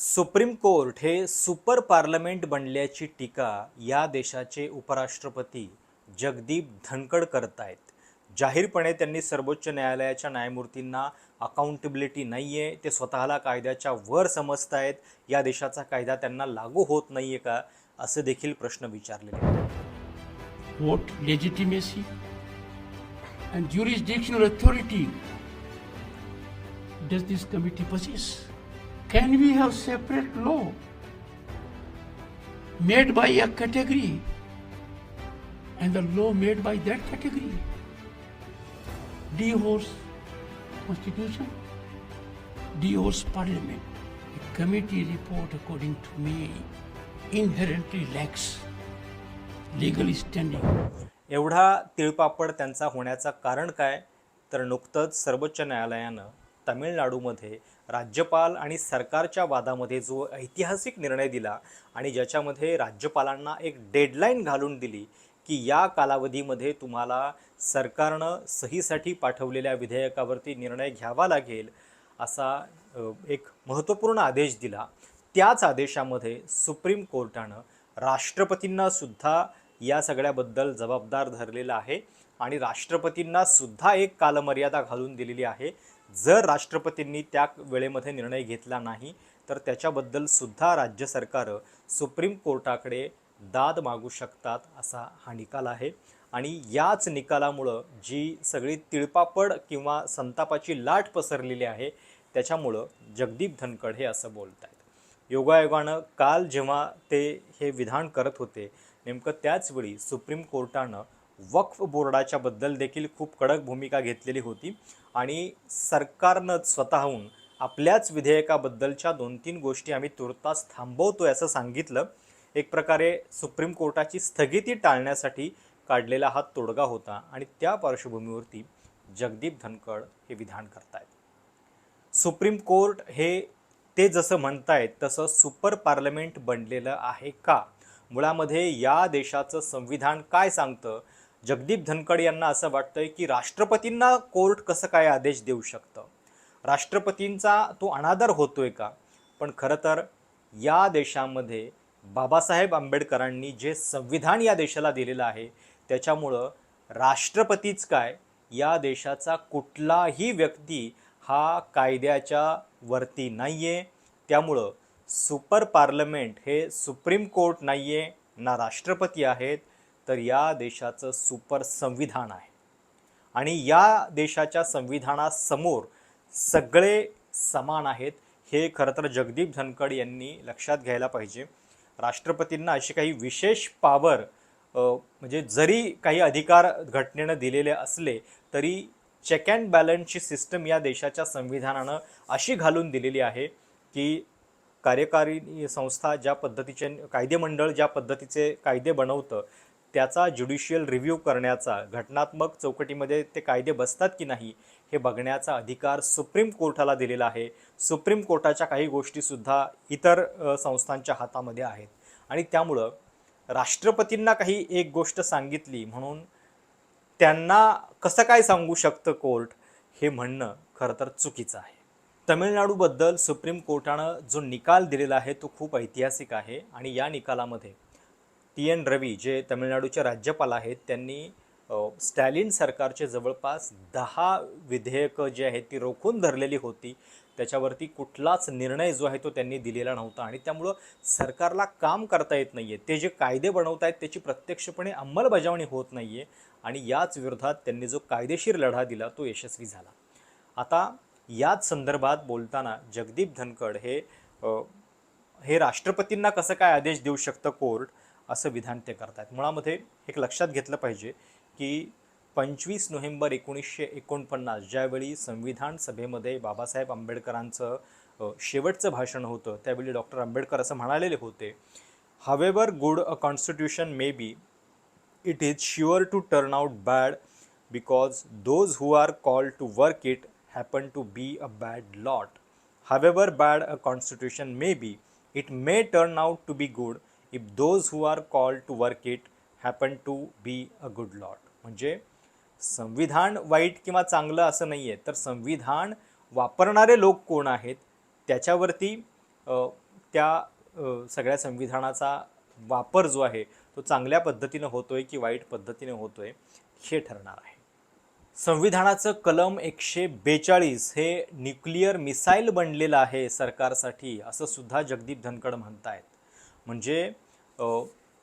Supreme court हे super parliament बनल्याची टीका या देशाचे उपराष्ट्रपती जगदीप धनकड करत आहेत जाहीरपणे त्यांनी सर्वोच्च न्यायालयाच्या न्यायमूर्तींना अकाउंटेबिलिटी नाही आहे ते स्वतःला कायद्याच्या वर समजत आहेत या देशाचा कायदा त्यांना लागू होत नाही आहे का असे देखील प्रश्न विचारलेले आहेत court legitimacy and jurisdictional authority. Does this committee possess? Can we have separate law made by a category and the law made by that category? Divorce constitution, divorce parliament. A committee report, according to me, inherently lacks legal standing. एवढा तिळपापड त्यांचा होण्याचं कारण काय तर नुकतंच सर्वोच्च न्यायालयानं तामिळनाडूमध्ये राज्यपाल आणि सरकारच्या वादामध्ये जो ऐतिहासिक निर्णय दिला आणि ज्याच्यामध्ये राज्यपालांना एक डेडलाईन घालून दिली की या कालावधीमध्ये तुम्हाला सरकारनं सहीसाठी पाठवलेल्या विधेयकावरती निर्णय घ्यावा लागेल असा एक महत्त्वपूर्ण आदेश दिला. त्याच आदेशामध्ये सुप्रीम कोर्टानं राष्ट्रपतींना सुद्धा या सगळ्याबद्दल जबाबदार धरलेलं आहे. आणि राष्ट्रपतींना सुद्धा एक कालमर्यादा घालून दिलेली आहे. जर राष्ट्रपतींनी त्या वेळेमध्ये निर्णय घेतला नाही तर त्याच्याबद्दल सुद्धा राज्य सरकारं सुप्रीम कोर्टाकडे दाद मागू शकतात असा हा निकाल आहे. आणि याच निकालामुळं जी सगळी तिळपापड किंवा संतापाची लाट पसरलेली आहे त्याच्यामुळं जगदीप धनकड हे असं बोलत आहेत योगायोगानं काल जेव्हा ते हे विधान करत होते नेमकं त्याचवेळी सुप्रीम कोर्टानं वक्फ बोर्डाच्या बद्दल देखील खूप कडक भूमिका घेतलेली होती. आणि सरकारनं स्वतःहून आपल्याच विधेयकाबद्दलच्या दोन तीन गोष्टी आम्ही तुर्तास थांबवतोय असं सांगितलं. एक प्रकारे सुप्रीम कोर्टाची स्थगिती टाळण्यासाठी काढलेला हा तोडगा होता आणि त्या पार्श्वभूमीवरती जगदीप धनकड हे विधान करतायत. सुप्रीम कोर्ट हे ते जसं म्हणतायत तसं सुपर पार्लमेंट बनलेलं आहे का? मुळामध्ये या देशाचं संविधान काय सांगतं? जगदीप धनकड यांना असं वाटतंय की राष्ट्रपतींना कोर्ट कसं काय आदेश देऊ शकतं? राष्ट्रपतींचा तो अनादर होतोय का? पण खरं तर या देशामध्ये बाबासाहेब आंबेडकरांनी जे संविधान या देशाला दिलेलं आहे त्याच्यामुळं राष्ट्रपतीच काय या देशाचा कुठलाही व्यक्ती हा कायद्याच्या वरती नाही आहे त्यामुळं सुपर पार्लमेंट हे सुप्रीम कोर्ट नाही आहे ना राष्ट्रपती आहेत तर या देशाचं सुपर संविधान आहे. आणि या देशाच्या संविधानासमोर सगळे समान आहेत हे खरं तर जगदीप धनकड यांनी लक्षात घ्यायला पाहिजे. राष्ट्रपतींना अशी काही विशेष पावर म्हणजे जरी काही अधिकार घटनेनं दिलेले असले तरी चेक अँड बॅलन्सची सिस्टम या देशाच्या संविधानानं अशी घालून दिलेली आहे की कार्यकारी संस्था ज्या पद्धतीचे कायदेमंडळ ज्या पद्धतीचे कायदे बनवतं त्याचा ज्युडिशियल रिव्ह्यू करण्याचा घटनात्मक चौकटीमध्ये ते कायदे बसतात की नाही हे बघण्याचा अधिकार सुप्रीम कोर्टाला दिलेला आहे. सुप्रीम कोर्टाच्या काही गोष्टीसुद्धा इतर संस्थांच्या हातामध्ये आहेत. आणि त्यामुळं राष्ट्रपतींना काही एक गोष्ट सांगितली म्हणून त्यांना कसं काय सांगू शकतं कोर्ट हे म्हणणं खरं तर चुकीचं आहे. तमिळनाडूबद्दल सुप्रीम कोर्टानं जो निकाल दिलेला आहे तो खूप ऐतिहासिक आहे आणि या निकालामध्ये टी एन रवी जे तमिळनाडूचे राज्यपाल आहेत त्यांनी स्टॅलिन सरकारचे जवळपास दहा विधेयकं जी आहेत ती रोखून धरलेली होती. त्याच्यावरती कुठलाच निर्णय जो आहे तो त्यांनी दिलेला नव्हता. आणि त्यामुळं सरकारला काम करता येत नाही आहे ते जे कायदे बनवत आहेत त्याची प्रत्यक्षपणे अंमलबजावणी होत नाही आहे आणि याच विरोधात त्यांनी जो कायदेशीर लढा दिला तो यशस्वी झाला. आता याच संदर्भात बोलताना जगदीप धनकड हे हे राष्ट्रपतींना कसं काय आदेश देऊ शकतं कोर्ट? असं विधान ते करतात मुळामध्ये एक लक्षात घेतलं पाहिजे की पंचवीस नोव्हेंबर एकोणीसशे एकोणपन्नास ज्यावेळी संविधान सभेमध्ये बाबासाहेब आंबेडकरांचं शेवटचं भाषण होतं त्यावेळी डॉक्टर आंबेडकर असं म्हणालेले होते however good a constitution may be it is sure to turn out bad because those who are called to work it happen to be a bad lot however bad a constitution may be it may turn out to be good if those who are called to work it happen to be a good lot म्हणजे संविधान वाईट किंवा चांगलं असं नाही आहे तर संविधान वापरणारे लोक कोण आहेत त्याच्यावरती त्या सगळ्या संविधानाचा वापर जो आहे तो चांगल्या पद्धतीनं होतो आहे की वाईट पद्धतीने आहे हे ठरणार आहे. संविधानाचं कलम एकशे बेचाळीस हे न्यूक्लिअर मिसाईल बनलेलं आहे सरकारसाठी असं सुद्धा जगदीप धनखड म्हणतायत. म्हणजे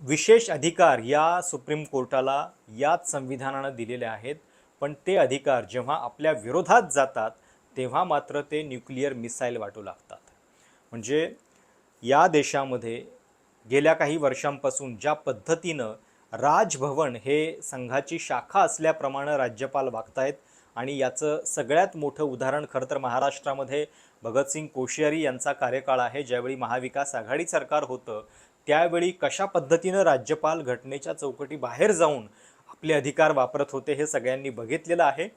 विशेष अधिकार या सुप्रीम कोर्टाला याच संविधानानं दिलेले आहेत. पण ते अधिकार जेव्हा आपल्या विरोधात जातात तेव्हा मात्र ते न्यूक्लिअर मिसाईल वाटू लागतात. म्हणजे या देशामध्ये गेल्या काही वर्षांपासून ज्या पद्धतीनं राजभवन हे संघाची शाखा असल्याप्रमाणे राज्यपाल वागतायत आणि याचं सगळ्यात मोठं उदाहरण खरं तर महाराष्ट्रामध्ये भगतसिंग कोश्यारी यांचा कार्यकाळ आहे ज्यावेळी महाविकास आघाडी सरकार होतं त्यावेळी कशा पद्धतीनं राज्यपाल घटनेच्या चौकटी बाहेर जाऊन आपले अधिकार वापरत होते हे सगळ्यांनी बघितलेलं आहे.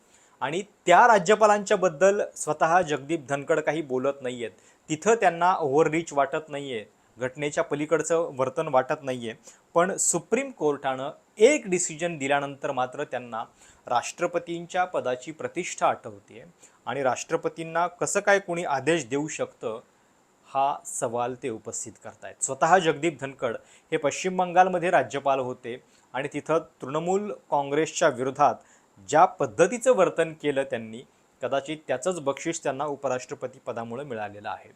आणि त्या राज्यपालांच्याबद्दल स्वतः जगदीप धनकड काही बोलत नाही आहेत तिथं त्यांना ओव्हररीच वाटत नाही आहे घटनेच्या पलीकडचं वर्तन वाटत नाही आहे पण सुप्रीम कोर्टानं एक डिसिजन दिल्यानंतर मात्र त्यांना राष्ट्रपतींच्या पदाची प्रतिष्ठा आठवते. आणि राष्ट्रपतींना कसं काय कोणी आदेश देऊ शकतं हा सवाल ते उपस्थित करतायत. स्वतः जगदीप धनकड हे पश्चिम बंगालमध्ये राज्यपाल होते आणि तिथं तृणमूल काँग्रेसच्या विरोधात ज्या पद्धतीचं वर्तन केलं त्यांनी कदाचित त्याचंच बक्षीस त्यांना उपराष्ट्रपती पदामुळे मिळालेलं आहे.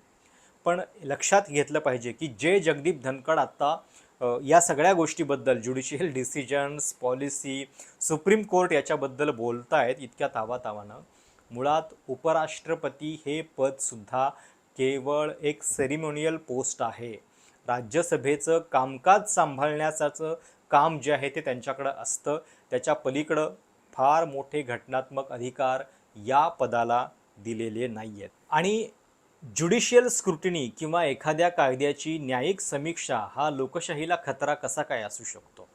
पण लक्षात घेतलं पाहिजे की जे जगदीप धनकड आत्ता या सगळ्या गोष्टीबद्दल judicial decisions policy supreme court याच्याबद्दल बोलतायत इतक्या तावातावानं. मुळात उपराष्ट्रपती हे पदसुद्धा केवळ एक सेरिमोनियल पोस्ट आहे. राज्यसभेचं कामकाज सांभाळण्याचं काम जे आहे ते त्यांच्याकडं असतं. त्याच्या पलीकडं फार मोठे घटनात्मक अधिकार या पदाला दिलेले नाही आहेत आणि ज्युडिशियल स्क्रुटिनी किंवा एखाद्या कायद्याची न्यायिक समीक्षा हा लोकशाहीला खतरा कसा काय असू शकतो?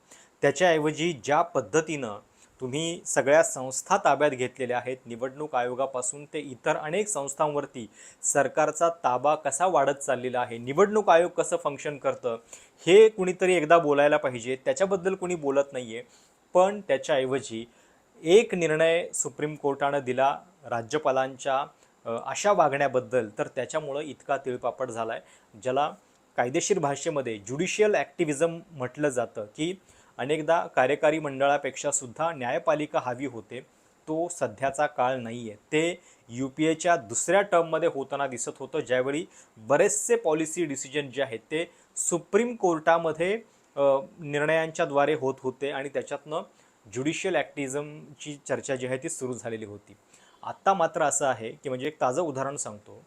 त्याच्याऐवजी ज्या पद्धतीनं तुम्ही सगळ्या संस्था ताब्यात घेतलेल्या आहेत निवडणूक आयोगापासून ते इतर अनेक संस्थांवरती सरकारचा ताबा कसा वाढत चाललेला आहे निवडणूक आयोग कसं फंक्शन करतं हे कुणीतरी एकदा बोलायला पाहिजे त्याच्याबद्दल कुणी बोलत नाही आहे पण त्याच्याऐवजी एक निर्णय सुप्रीम कोर्टानं दिला राज्यपालांच्या अशा वागण्याबद्दल तर त्याच्यामुळं इतका तिळपापड झाला आहे ज्याला कायदेशीर भाषेमध्ये ज्युडिशियल ॲक्टिव्हिजम म्हटलं जातं की अनेकदा कार्यकारी मंडळापेक्षा सुद्धा न्यायपालिका हवी होते तो सध्याचा काळ नाही आहे ते यू पी एच्या दुसऱ्या टर्ममध्ये होताना दिसत होतं ज्यावेळी बरेचसे पॉलिसी डिसिजन जे आहेत ते सुप्रीम कोर्टामध्ये निर्णयांच्याद्वारे होत होते आणि त्याच्यातनं ज्युडिशियल ॲक्टिव्हिजमची चर्चा जी आहे ती सुरू झालेली होती. आत्ता मात्र असं आहे की म्हणजे एक ताजं उदाहरण सांगतो.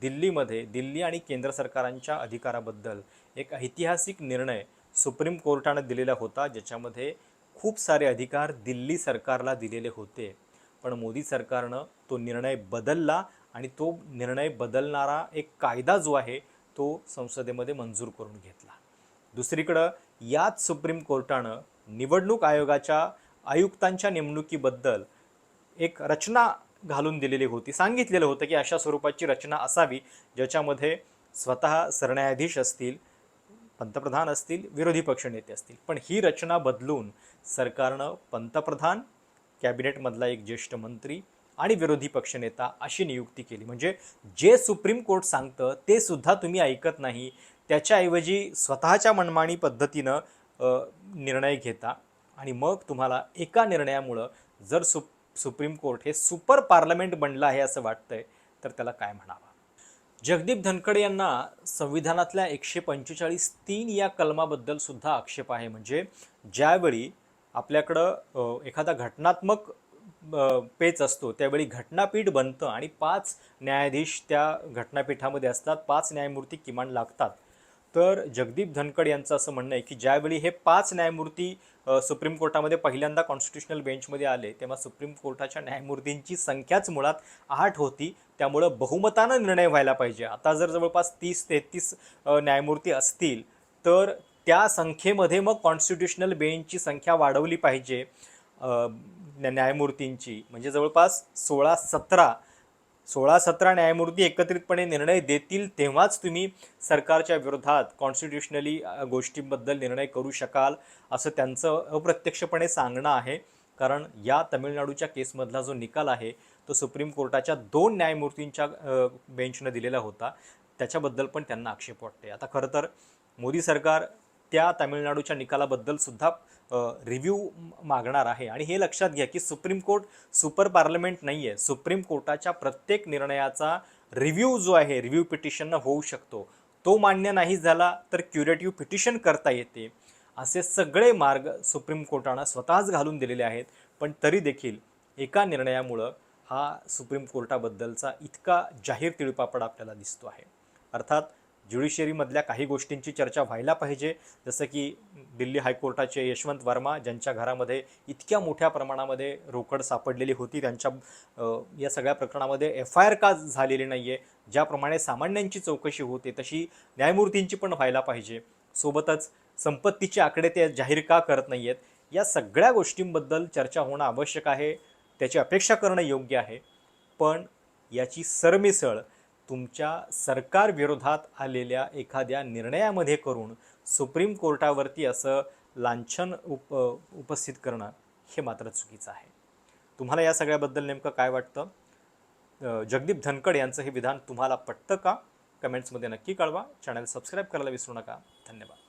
दिल्लीमध्ये दिल्ली आणि केंद्र सरकारांच्या अधिकाराबद्दल एक ऐतिहासिक निर्णय सुप्रीम कोर्टानं दिलेला होता ज्याच्यामध्ये खूप सारे अधिकार दिल्ली सरकारला दिलेले होते. पण मोदी सरकारनं तो निर्णय बदलला आणि तो निर्णय बदलणारा एक कायदा जो आहे तो संसदेमध्ये मंजूर करून घेतला. दुसरीकडं याच सुप्रीम कोर्टानं निवडणूक आयोगाच्या आयुक्तांच्या नेमणुकीबद्दल एक रचना घालून दिलेली होती. सांगितलेलं होतं की अशा स्वरूपाची रचना असावी ज्याच्यामध्ये स्वतः सरन्यायाधीश असतील पंतप्रधान असतील विरोधी पक्षनेते असतील. पण ही रचना बदलून सरकारनं पंतप्रधान कॅबिनेटमधला एक ज्येष्ठ मंत्री आणि विरोधी पक्षनेता अशी नियुक्ती केली. म्हणजे जे सुप्रीम कोर्ट सांगतं ते सुद्धा तुम्ही ऐकत नाही. त्याच्याऐवजी स्वतःच्या मनमानी पद्धतीनं निर्णय घेता आणि मग तुम्हाला एका निर्णयामुळं जर सुप सुप्रीम कोर्ट हे सुपर पार्लमेंट बनलं आहे असं वाटतंय. तर त्याला काय म्हणावं? जगदीप धनखड यांना संविधानातल्या एकशे पंचेचाळीस तीन या कलमाबद्दल सुद्धा आक्षेप आहे. म्हणजे ज्यावेळी आपल्याकडं एखादा घटनात्मक पेच असतो त्यावेळी घटनापीठ बनतं आणि पाच न्यायाधीश त्या घटनापीठामध्ये असतात पाच न्यायमूर्ती किमान लागतात. तर जगदीप धनखड यांचं असं म्हणणं आहे की ज्यावेळी हे पाच न्यायमूर्ती सुप्रीम कोर्टामध्ये पहिल्यांदा कॉन्स्टिट्युशनल बेंचमध्ये आले तेव्हा सुप्रीम कोर्टाच्या न्यायमूर्तींची संख्याच मुळात आठ होती. त्यामुळं बहुमतानं निर्णय व्हायला पाहिजे. आता जर जवळपास तीस तेहतीस न्यायमूर्ती असतील तर त्या संख्येमध्ये मग कॉन्स्टिट्युशनल बेंचची संख्या वाढवली पाहिजे न्या- न्यायमूर्तींची. म्हणजे जवळपास सोळा सतरा सोळा सतरा न्यायमूर्ती एकत्रितपणे निर्णय देतील तेव्हाच तुम्ही सरकारच्या विरोधात कॉन्स्टिट्युशनली गोष्टींबद्दल निर्णय करू शकाल असं त्यांचं अप्रत्यक्षपणे सांगणं आहे. कारण या तमिळनाडूच्या केसमधला जो निकाल आहे तो सुप्रीम कोर्टाच्या दोन न्यायमूर्तींच्या बेंचनं दिलेला होता. त्याच्याबद्दल पण त्यांना आक्षेप वाटते आता खरं तर मोदी सरकार त्या तामिळनाडूच्या निकालाबद्दल सुद्धा रिव्ह्यू मागणार आहे. आणि हे लक्षात घ्या की सुप्रीम कोर्ट सुपर पार्लमेंट नाही आहे सुप्रीम कोर्टाच्या प्रत्येक निर्णयाचा रिव्ह्यू जो आहे रिव्ह्यू पिटिशननं होऊ शकतो. तो मान्य नाही झाला तर क्युरेटिव्ह पिटिशन करता येते. असे सगळे मार्ग सुप्रीम कोर्टानं स्वतःच घालून दिलेले आहेत. पण तरी देखील एका निर्णयामुळं हा सुप्रीम कोर्टाबद्दलचा इतका जाहीर तिळपापड आपल्याला दिसतो आहे. अर्थात ज्युडिशरीमधल्या काही गोष्टींची चर्चा व्हायला पाहिजे. जसं की दिल्ली हायकोर्टाचे यशवंत वर्मा ज्यांच्या घरामध्ये इतक्या मोठ्या प्रमाणामध्ये रोकड सापडलेली होती त्यांच्या या सगळ्या प्रकरणामध्ये एफ आय आर का झालेली नाही आहे ज्याप्रमाणे सामान्यांची चौकशी होते तशी न्यायमूर्तींची पण व्हायला पाहिजे. सोबतच संपत्तीचे आकडे ते जाहीर का करत नाही आहेत या सगळ्या गोष्टींबद्दल चर्चा होणं आवश्यक आहे त्याची अपेक्षा करणं योग्य आहे. पण याची सरमिसळ तुमच्या सरकारविरोधात आलेल्या एखाद्या निर्णयामध्ये करून सुप्रीम कोर्टावरती असं लांछन उप उपस्थित करणं हे मात्र चुकीचं आहे. तुम्हाला या सगळ्याबद्दल नेमकं काय वाटतं? जगदीप धनकड यांचं हे विधान तुम्हाला पटतं का? कमेंट्समध्ये नक्की कळवा. चॅनल सबस्क्राईब करायला विसरू नका. धन्यवाद.